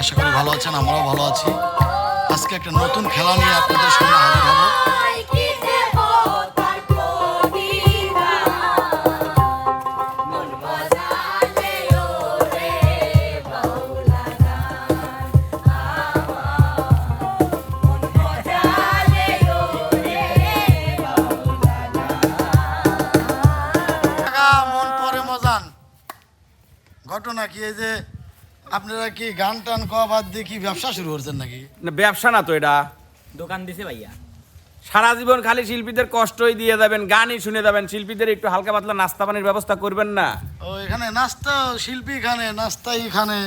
আশা করি ভালো আছেন, আমরাও ভালো আছি। আজকে একটা নতুন খেলা নিয়ে আপনাদের সামনে হাজির হব। ঘটনা কি এই যে আপনারা কি গান টান কওয়া বাদ দিয়ে কি ব্যবসা শুরু করছেন নাকি? না ব্যবসা না তো এটা। দোকান দিছে ভাইয়া। সারা জীবন খালি শিল্পীদের কষ্টই দিয়ে যাবেন গানই শুনে যাবেন শিল্পীদের একটু হালকা পাতলা নাস্তা পানির ব্যবস্থা করবেন না। ও এখানে নাস্তা শিল্পী এখানে নাস্তা এখানে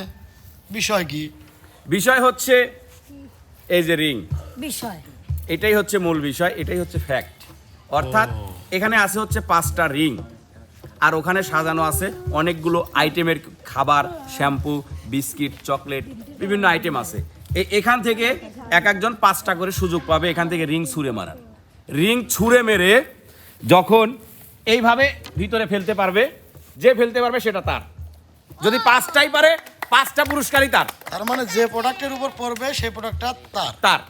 বিষয় কি? বিষয় হচ্ছে এই যে রিং। বিষয়। এটাই হচ্ছে মূল বিষয় এটাই হচ্ছে ফ্যাক্ট অর্থাৎ এখানে আছে হচ্ছে পাঁচটা রিং। আর ওখানে সাজানো আছে অনেকগুলো আইটেমের খাবার শ্যাম্পু বিস্কিট চকলেট বিভিন্ন আইটেম আছে। এখান থেকে এক একজন পাঁচটা করে সুযোগ পাবে। এখান থেকে রিং ছুঁড়ে মারার। রিং ছুঁড়ে মেরে যখন এইভাবে ভিতরে ফেলতে পারবে যে ফেলতে পারবে সেটা তার। যদি পাঁচটাই পারে পাঁচটা পুরস্কারই তার। তার মানে যে প্রোডাক্টের উপর পড়বে সেই প্রোডাক্টটা তার। তার।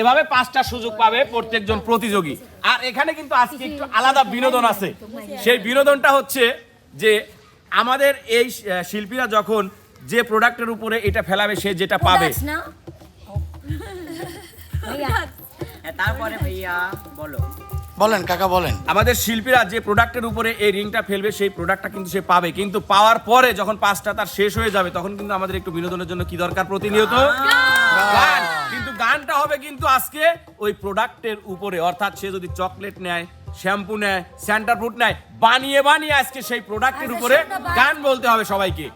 এভাবে পাঁচটা সুযোগ পাবে প্রত্যেকজন প্রতিযোগী। আর এখানে কিন্তু আজকে একটু আলাদা বিনোদন আছে। সেই বিনোদনটা হচ্ছে যে আমাদের এই শিল্পীরা যখন যে প্রোডাক্টের উপরে এটা ফেলাবে সে যেটা পাবে। হ্যাঁ, তারপরে ভাইয়া বলো। বলেন কাকা বলেন। আমাদের শিল্পীরা যে প্রোডাক্টের উপরে এই রিংটা ফেলবে সেই প্রোডাক্টটা কিন্তু সে পাবে। কিন্তু পাওয়ার পরে যখন পাঁচটা তার শেষ হয়ে যাবে তখন কিন্তু আমাদের একটু বিনোদনের জন্য কি দরকার প্রতিনিয়ত? গান। কিন্তু গানটা হবে কিন্তু আজকে ওই প্রোডাক্টের উপরে। অর্থাৎ সে যদি চকলেট নেয় শ্যাম্পু নেয় স্যান্টার ফ্রুট নেয় বানিয়ে বানিয়ে আজকে সেই প্রোডাক্টের আচ্ছা, উপরে গান বলতে হবে সবাইকে।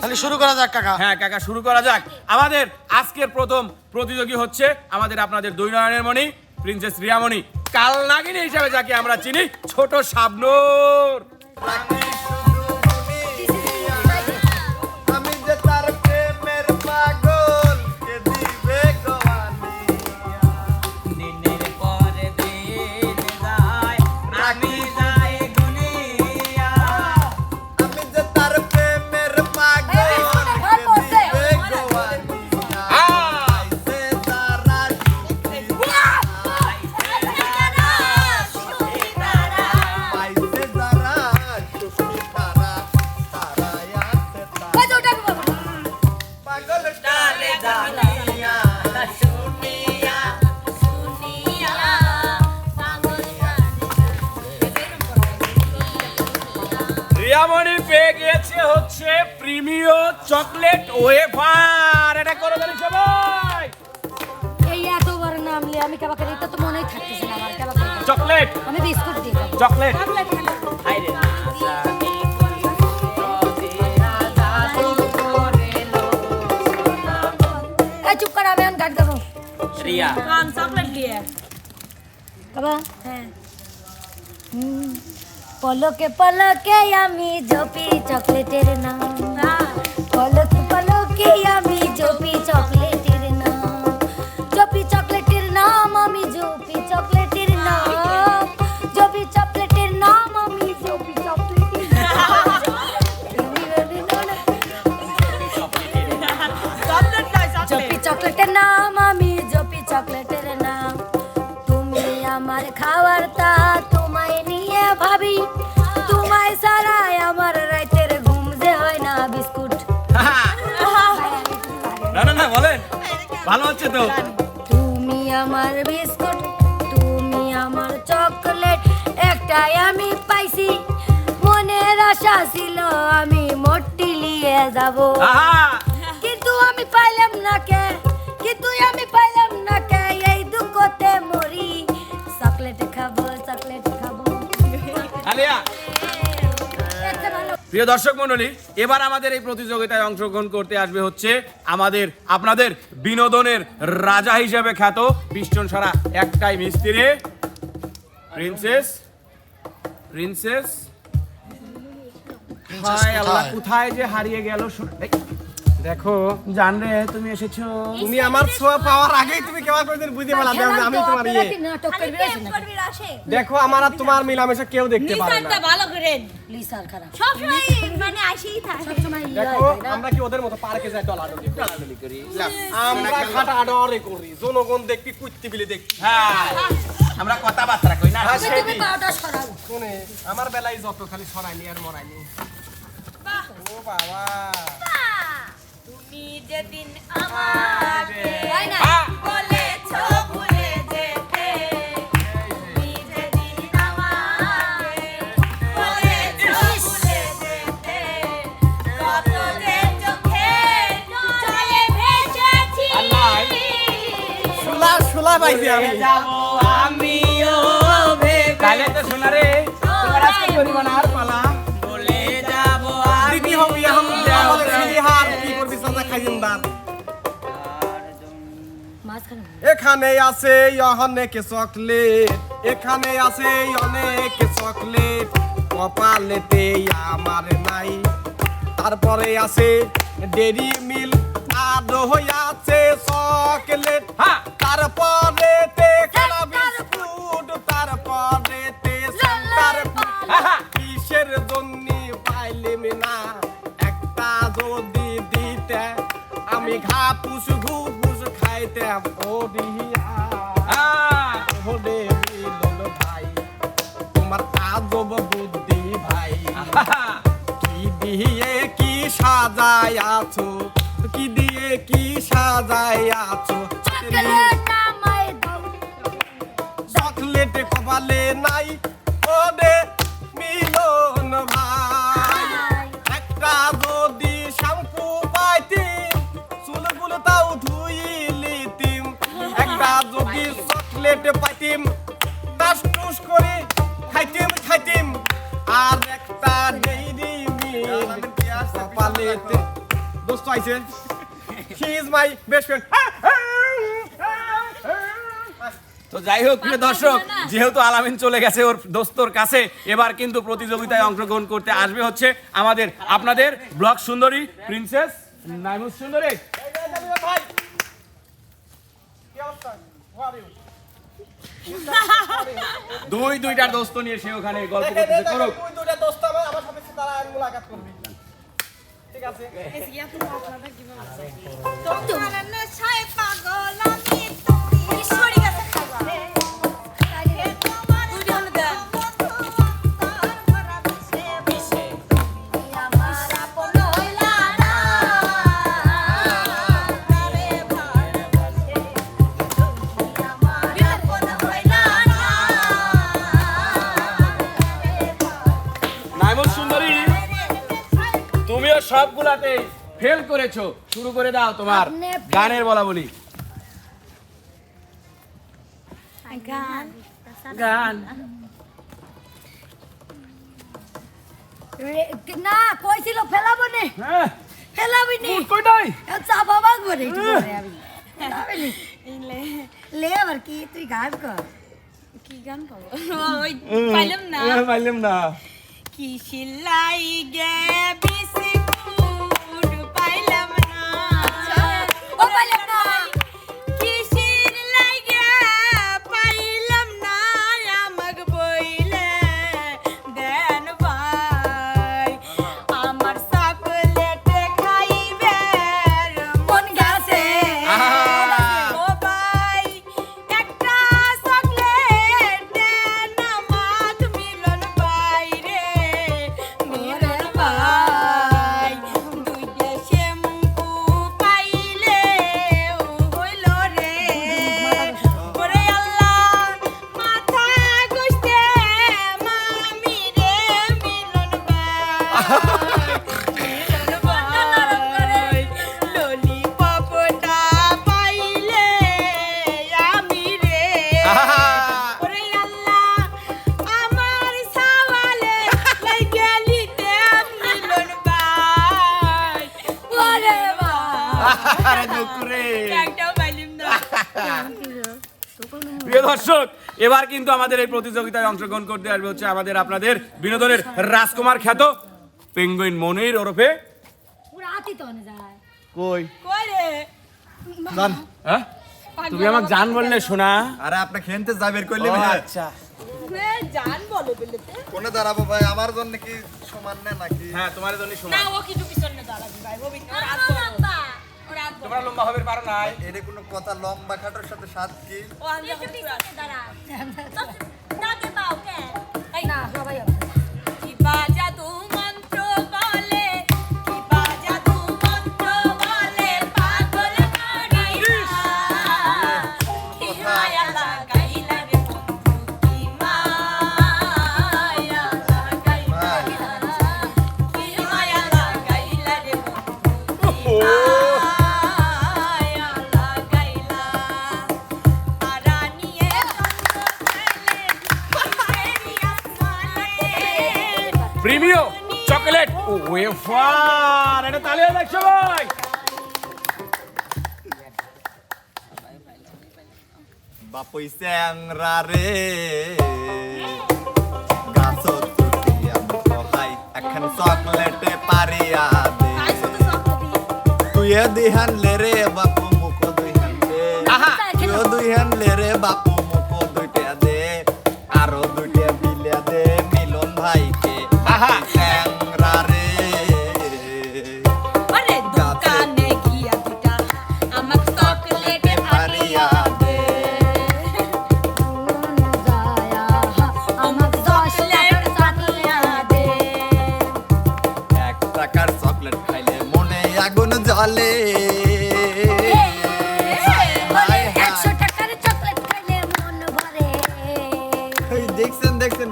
তাহলে শুরু করা যাক কাকা। হ্যাঁ কাকা শুরু করা যাক। আমাদের আজকের প্রথম প্রতিযোগী হচ্ছে আমাদের আপনাদের দুই নয়নের মণি প্রিন্সেস রিয়ামণি। কাল নাগিনী হিসাবে যাকে আমরা চিনি ছোট শাবনুর। প্রিমিয় chocolate wafer. এটা করে দেন সবাই। এই এত বড় নাম নিয়ে আমি কেবা করি এটা তো মনেই থাকতেছে না আমার কেবা চকলেট। আমি বিস্কুট দিয়ে খাব। চকলেট করে লো চুপ কর আমি এখন গাট দেবো রিয়া বাবা। হ্যাঁ। হুম, পলকে পলকে আমি জপি চকলেটের নাম। পলকে পলকে আমি ভালো হচ্ছে তো? তুমি আমার বিস্কুট তুমি আমার চকলেট একটাই আমি পাইছি। মনের আশা ছিল আমি মোটিলিয়ে যাব। আহা! প্রিয় দর্শক মন্ডলী এবার আমাদের এই প্রতিযোগিতায় অংশগ্রহণ করতে আসবে হচ্ছে আমাদের আপনাদের বিনোদনের রাজা হিসেবে খ্যাত পিস্টন সারা একটাই মিস্ত্রি প্রিন্সেস প্রিন্সেস হায় আল্লাহ কোথায়? যে হারিয়ে গেল দেখো জানরে তুমি এসেছ। তুমি আমার ছোঁয়া পাওয়ার আগেই তুমি কেমন করে দিন বুঝতে পারলা যে আমি তোমার ইয়ে। দেখো আমার আর তোমার মিলামেশা কেউ দেখতে পারে না। ভালো করে লিসার খারাপ সব সময় মানে আসেই থাকে। সবসময় ইয়ে দেখো? আমরা কি ওদের মতো পার্কে যাই ডলাডলি ডলাডলি করি। আমরা খাটা ডরে করি জনগণ দেখবি কুত্তি বিলি দেখবি। হ্যাঁ আমরা কথাবার্তা কই না হ্যাঁ, তুমি সেটি। সরাও? শুনে আমার বেলায় যত খালি সরাইনি আর মরাইনি। ও বাবা। তুমি যেদিন আমাকে তাই না? বলেছ ভুলে যেতে তুমি যেদিন আমাকে বলেছ ভুলে যেতে কত যে চোখে জলে ভেসেছি শুলা শুলা পাইছি আমি। যাব আমিও ভেবে তাহলে তো শোনা রে। তোমার আজকে জরিমানার পালা এখানে আছে অনেক চকলেট এখানে আছে অনেক চকলেট কপালেতে আমার নাই। তারপরে আছে ডেরি মিল আর আছে চকলেট হ্যাঁ। তারপরে তে খানা বিস্কুট তারপরে তে সেন্টার কিসের জন্য পাইলিম না? একটা যদি দিতে আমি ঘা পুষ ঘুপুস খাইতাম ও দিহিয়া। ওরে মিলন ভাই তোমার আজব বুদ্ধি ভাই। কি দিয়ে কি সাজাই আছো কি দিয়ে কি সাজাই আছো চকলেট আমায় দাও। চকলেট কপালে নাই চকলেট পাইতিম টাস টুস করে খাইতিম খাইতিম আর একটা ডেইরি মিল কপালেতে দোস্ত আইছে he is my best friend তো যাই হোক প্রিয় দর্শক যেহেতু আলামিন চলে গেছে ওর দোস্তর কাছে এবার কিন্তু প্রতিযোগিতায় অংশগ্রহণ করতে আসবে হচ্ছে আমাদের আপনাদের ব্লক সুন্দরী প্রিন্সেস নাইমুস সুন্দরী। ভাই। কি অবস্থা? দুই দুইটা দোস্ত নিয়ে সে ওখানে গল্প করতে করতেছে করুক। দুই দুইটা দোস্ত আমার আমার সাথে তারা মুলাকাত করবে। ঠিক আছে? এসে গিয়া তো আপনারা কি বলছেন তো না সাহেব পাগল আমি তুমি সবগুলাতে ফেল করেছ। শুরু করে দাও তোমার গানের বলা বলি। গান। গান। না কইছিল ফেলাবো নে। হ্যাঁ। ফেলাবি নি। আমি লে আবার কি তুই গান কর। কি গান পাবো ওই পাইলাম না। পাইলাম না। কি সিলাই গে ও পাইলাম কিন্তু আমাদের এই প্রতিযোগিতায় অংশগ্রহণ করতে আসবে হচ্ছে আমাদের আপনাদের বিনোদনের রাজকুমার খ্যাত পেঙ্গুইন মনির ওরফে কই? কই রে? জান। হ্যাঁ? তুমি আমাকে জান বললে শোনা। আরে আপনি খেনতে যাবের কইলে আচ্ছা। জান বলে বলেতে। কোনে দাঁড়াবো ভাই? আমার জন্য কি সমান না নাকি? হ্যাঁ তোমার জন্য শোনা না ও কিছু পিছনে দাঁড়াবি ভাই ও বিনা রাত তোমরা লম্বা হবে পারো না এটা কোনো কথা লম্বা খাটোর সাথে সাত কি? ও আন্দা পিছনে দাঁড়া। না সবাই হবে। কি প্রিমিও চকলেট। ওয়েফার এটা তালিয়ে দেখ সবাই। বাপুই স্যাংরা রে। কহাই এখন চকলেটে পারিয়া দে। তুই দিহান লে রে বাপু মুখ দুই হান দে তুই দুই হান লে রে বাপু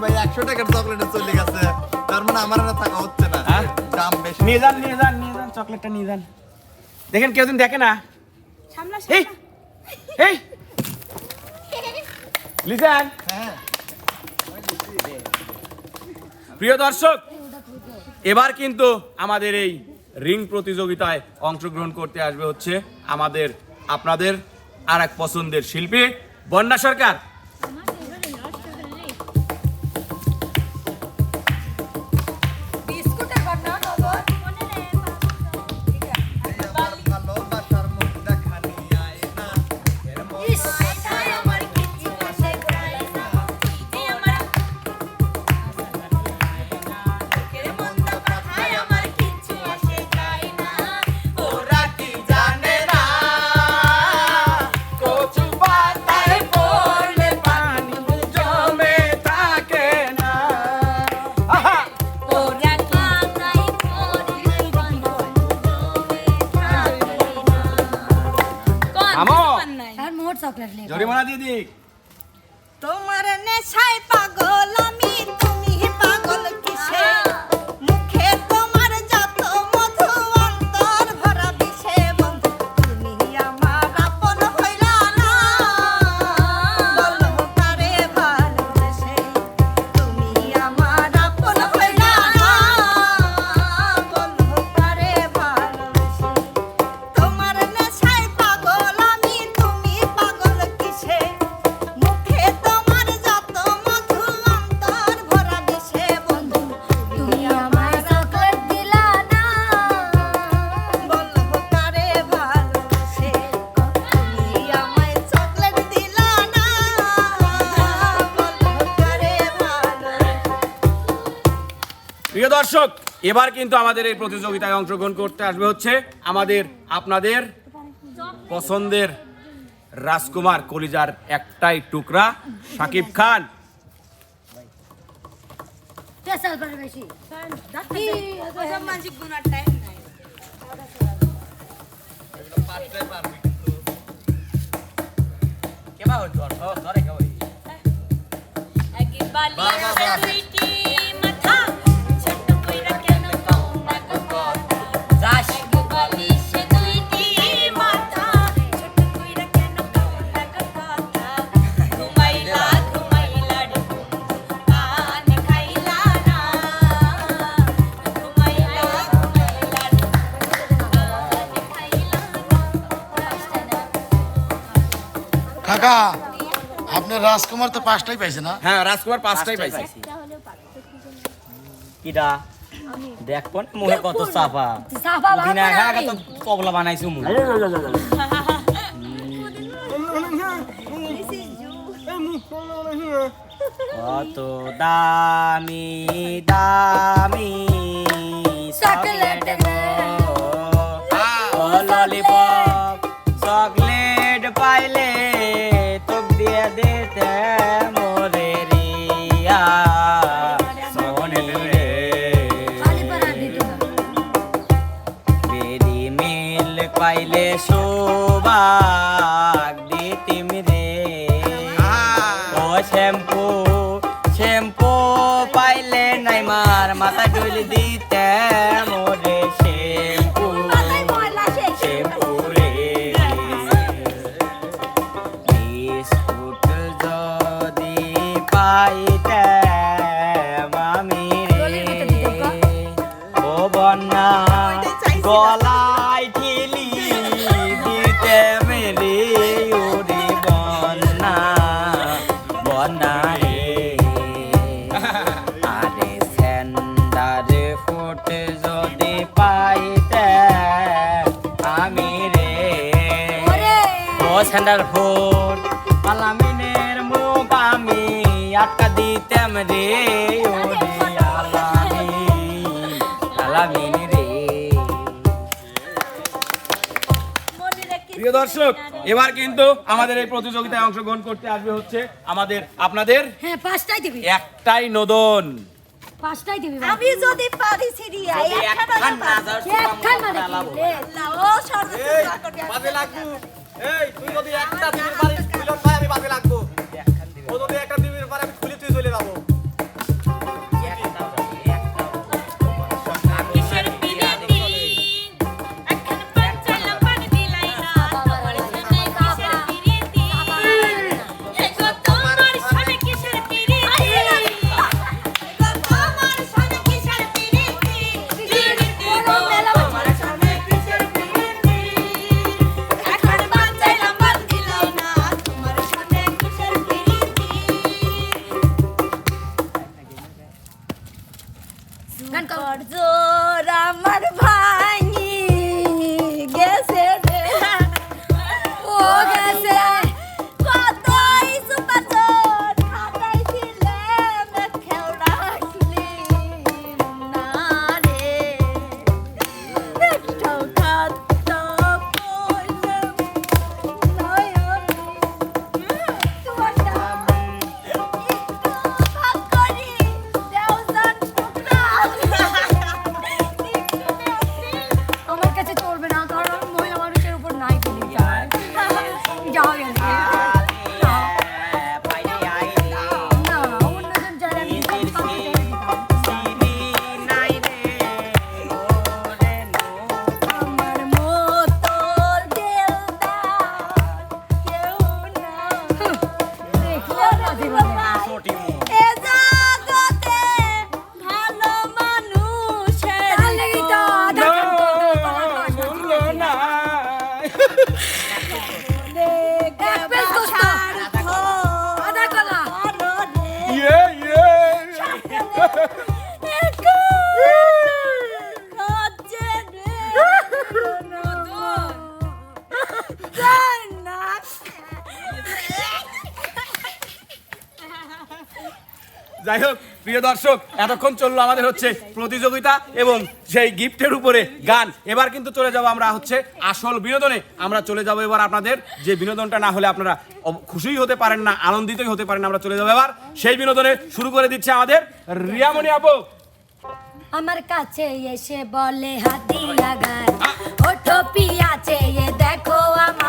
ভাই একশো টাকার চকলেটে চলে গেছে। তার মানে আমার আর থাকা হচ্ছে না। হ্যাঁ? দাম বেশি। নিয়ে যান নিয়ে যান নিয়ে যান চকলেটটা নিয়ে যান। দেখেন কেউ দিন দেখে না। সামলা এই এই লিসান। হ্যাঁ। প্রিয় দর্শক এবার কিন্তু আমাদের এই রিং প্রতিযোগিতায় অংশগ্রহণ করতে আসবে হচ্ছে আমাদের আপনাদের আর এক পছন্দের শিল্পী বন্যা সরকার। দর্শক এবার কিন্তু আমাদের এই প্রতিযোগিতায় অংশগ্রহণ করতে আসবে হচ্ছে আমাদের আপনাদের পছন্দের রাজকুমার কলিজার একটাই টুকরা সাকিব খান। ওসব মানসিক আপনার রাজকুমার তো পাঁচটাই পাইছে না? হ্যাঁ রাজকুমার পাঁচটাই পাইছে। কিডা দেখব না মুহে কত চাপা। সাফা দিন বাবা তো কবলা বানাইছো মুখ। কত দামি দামি চকলেট সেন্টার ফুট আলামিনের মুখ আমি আটকা দিতাম রে আলামিন রে। প্রিয় দর্শক এবার কিন্তু আমাদের এই প্রতিযোগিতায় অংশগ্রহণ করতে আসবে হচ্ছে আমাদের আপনাদের হ্যাঁ পাঁচটাই দিবি। একটাই নদন। পাঁচটাই দিবি আমি যদি পারি সিরিয়া একখান না যাও, একখান মানে? ও এই, তুই যদি একটা দিনের পারিস ভাই, আমি বাজে লাগবো। ও যদি একটা দিনের আমি খুলে, তুই চলে যাব। যাবে দর্শক, এতক্ষণ চলল আমাদের হচ্ছে প্রতিযোগিতা এবং সেই গিফটের উপরে গান। এবার কিন্তু চলে যাব আমরা হচ্ছে আসল বিনোদনে। আমরা চলে যাব এবার আপনাদের যে বিনোদনটা না হলে আপনারা খুশিই হতে পারেন না, আনন্দিতই হতে পারেন আমরা চলে যাব এবার। সেই বিনোদনে শুরু করে দিচ্ছে আমাদের রিয়ামণি আপু। আমার কাছে এসে বলে হাতিয়া গান ওঠো পিয়াছে দেখো আমার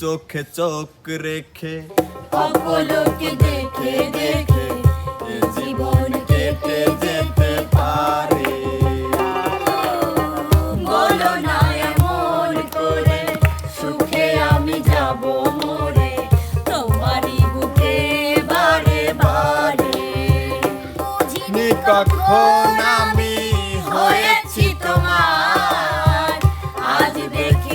চোখে চোখ রেখে। অপলকে দেখে দেখে জীবন কেটে যেতে পারে। বলো না এমন করে, সুখে আমি যাব মরে, তোমারই বুকে বারে বারে। কখন আমি হয়েছি তোমার, আজ দেখি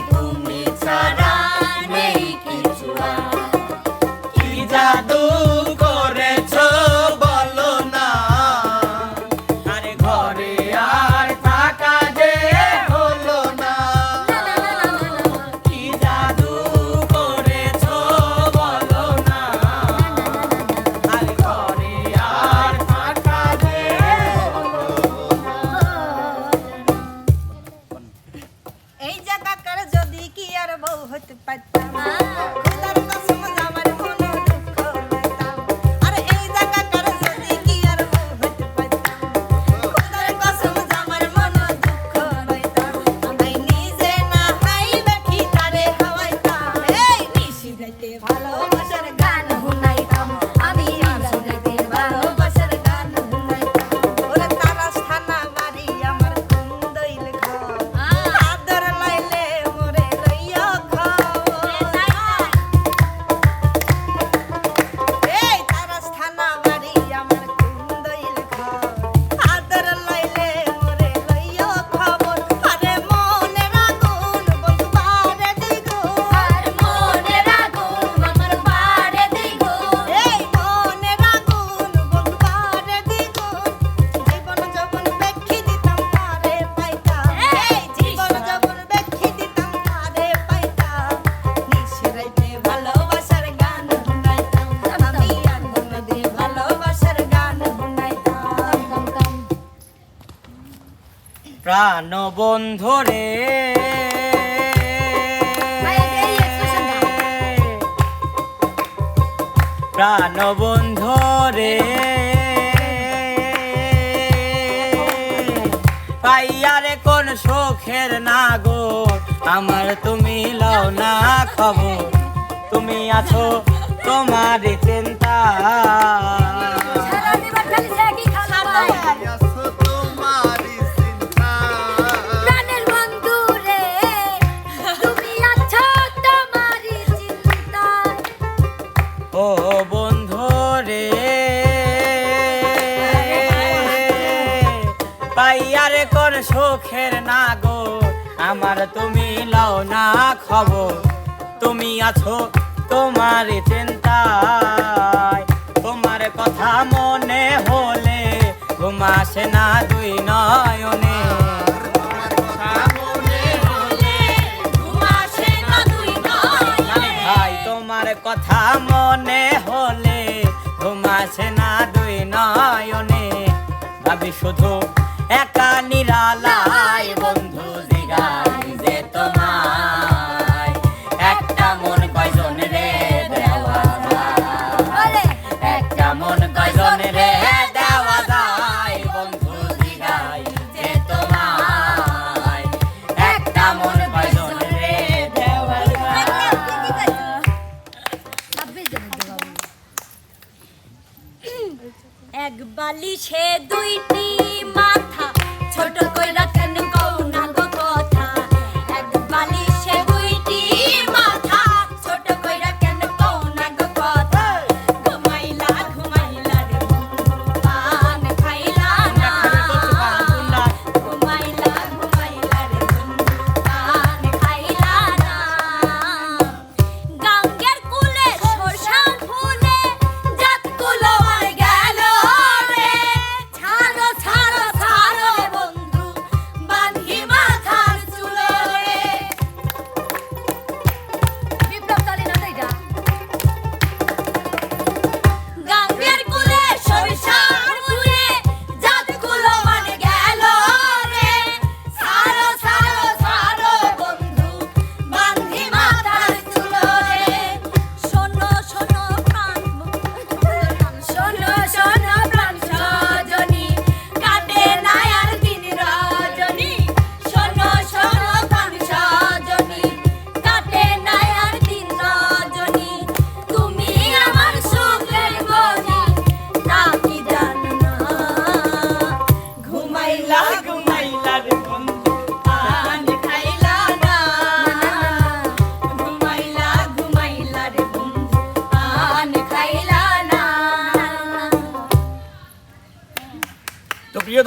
প্রাণবন্ধ রে। পাইয়ারে কোন সুখের না গো আমার তুমি লও না খবর। তুমি আছো তোমার চিন্তা। সুখের না গো আমার তুমি লও না খবর। তুমি আছো তোমার চিন্তা তোমার কথা মনে হলে ঘুমাসে না দুই নয়নে।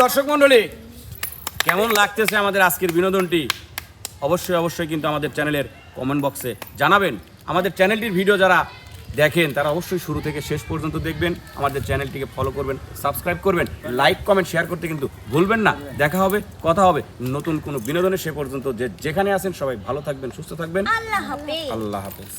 দর্শক মণ্ডলী কেমন লাগতেছে আমাদের আজকের বিনোদনটি? অবশ্যই অবশ্যই কিন্তু আমাদের চ্যানেলের কমেন্ট বক্সে জানাবেন। আমাদের চ্যানেলটির ভিডিও যারা দেখেন তারা অবশ্যই শুরু থেকে শেষ পর্যন্ত দেখবেন। আমাদের চ্যানেলটিকে ফলো করবেন সাবস্ক্রাইব করবেন। লাইক কমেন্ট শেয়ার করতে কিন্তু ভুলবেন না। দেখা হবে কথা হবে। নতুন কোনো বিনোদনে সে পর্যন্ত যে যেখানে আছেন সবাই ভালো থাকবেন সুস্থ থাকবেন। আল্লাহ হাফেজ। আল্লাহ হাফেজ।